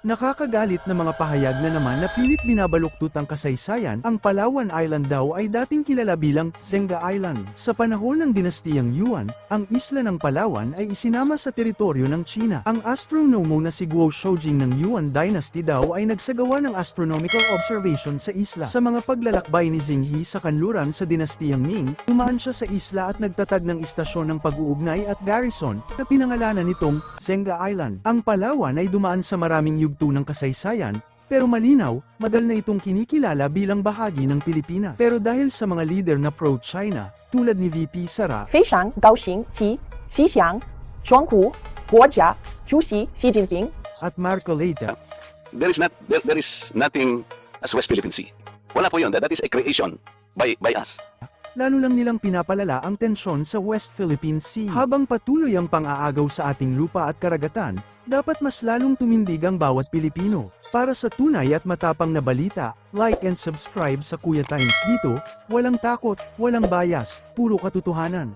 Nakakagalit na mga pahayag na naman na pilit binabaluktot ang kasaysayan, ang Palawan Island daw ay dating kilala bilang Senga Island. Sa panahon ng dinastiyang Yuan, ang isla ng Palawan ay isinama sa teritoryo ng China. Ang astronomo na si Guo Shoujing ng Yuan Dynasty daw ay nagsagawa ng astronomical observation sa isla. Sa mga paglalakbay ni Zhenghe sa kanluran sa dinastiyang Ming, tumaan siya sa isla at nagtatag ng istasyon ng pag-uugnay at garrison na pinangalanan nitong Senga Island. Ang Palawan ay dumaan sa maraming yugto ng kasaysayan, pero malinaw, madal na itong kinikilala bilang bahagi ng Pilipinas. Pero dahil sa mga leader na pro-China, tulad ni VP Sara, Fei Shang, Gao Xing, Qi, Xi Xiang, Zhuang Hu, Guo Jia, Zhu Xi, Xi Jinping, at Marco Leyte, there is not there, there is nothing as West Philippine Sea. Wala po 'yon. That, that is a creation by by us lalo lang nilang pinapalala ang tensyon sa West Philippine Sea. Habang patuloy ang pang-aagaw sa ating lupa at karagatan, dapat mas lalong tumindig ang bawat Pilipino. Para sa tunay at matapang na balita, like and subscribe sa Kuya Times dito, walang takot, walang bias, puro katotohanan.